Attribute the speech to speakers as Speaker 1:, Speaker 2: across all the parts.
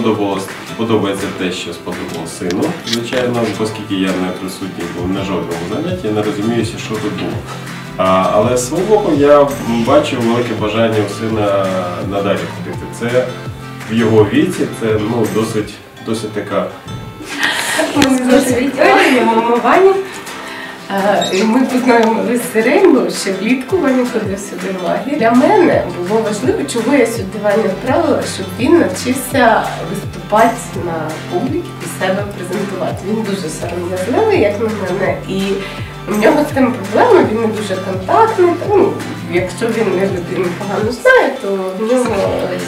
Speaker 1: сподобалось, подобається те, що сподобалось сину. Звичайно, оскільки я не присутній був на жодному занятті, я не розуміюся, що тут було. А, але з свого боку я бачу велике бажання у сина надалі ходити. Це в його віці, це ну, досить, досить така
Speaker 2: Ми І ми познайомилися з Сиренько, ще влітку Ваня ходив сюди в лагерь. Для мене було важливо, чого я сюди Ваню відправила, щоб він навчився виступати на публіці і себе презентувати. Він дуже сором'язливий, як на мене, і в нього з тим проблема, він не дуже контактний. Ну, якщо він не людину погано знає, то в нього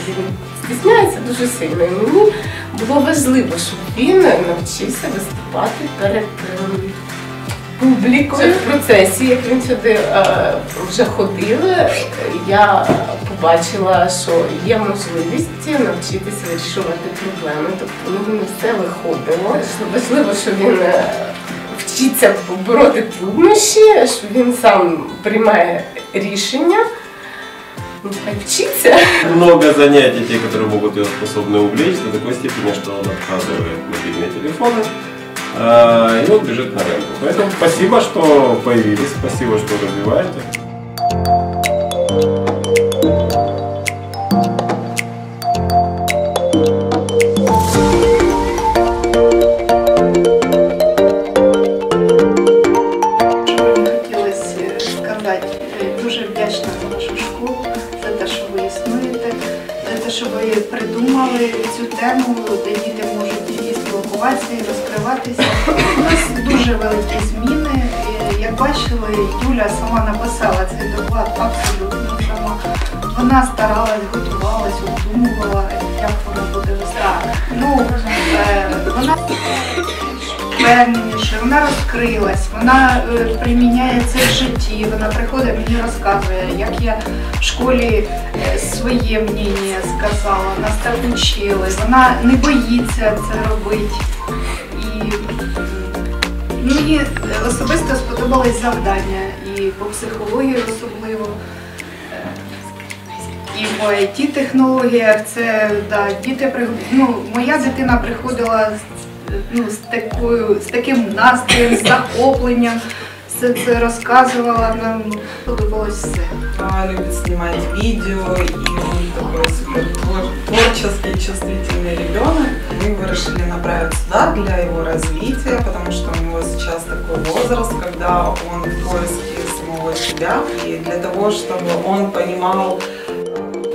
Speaker 2: він стісняється дуже сильно. І мені було важливо, щоб він навчився виступати перед ем, публікою. В процесі, як він сюди е, вже ходив, я побачила, що є можливість навчитися вирішувати проблеми. Тобто ну, не все виходило. Важливо, що він е, вчиться побороти труднощі, що він сам приймає рішення. Ну, хай вчиться.
Speaker 1: много занятий, те, которые могут ее способны увлечь до такой степени, что он отказывает мобильные телефоны. И вот бежит на рынку. Поэтому спасибо, что появились, спасибо, что развиваете.
Speaker 3: Хотілося сказати, дуже вдячна за школу, за те, що ви існуєте, за те, що ви придумали цю тему, де діти можуть і спілкуватися, і розкриватися. У нас дуже великі зміни. Як бачили, Юля сама написала цей доклад абсолютно сама. Вона старалась, готувалась, обдумувала, як вона буде вистачати. Ну, е, вона впевненіше, вона розкрилась, вона е, приміняє це в житті, вона приходить мені розказує, як я в школі е, своє мнення сказала, нас так учили, вона не боїться це робити. І мені особисто сподобались завдання і по психології особливо. Е, І по it технологіях це да, діти ну, моя дитина приходила ну, з такою з таким настроєм, з захопленням. Все це розказувала, нам подобалось все.
Speaker 4: А, любит снимать видео, и он такой супер твор- творческий, чувствительный ребенок. Мы его решили направить сюда для его развития, потому что у него сейчас такой возраст, когда он в поиске самого себя. И для того, чтобы он понимал,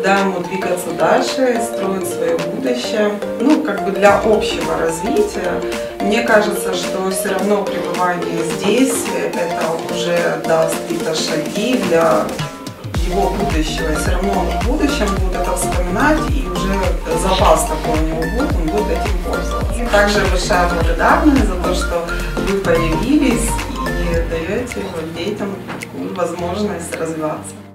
Speaker 4: куда ему двигаться дальше, строить свое будущее, ну, как бы для общего развития, мне кажется, что все равно пребывание здесь, это уже даст какие-то шаги для его будущего. И все равно он в будущем будет это вспоминать, и уже запас такой у него будет, он будет этим пользоваться. Также большая благодарность за то, что вы появились и даете детям возможность развиваться.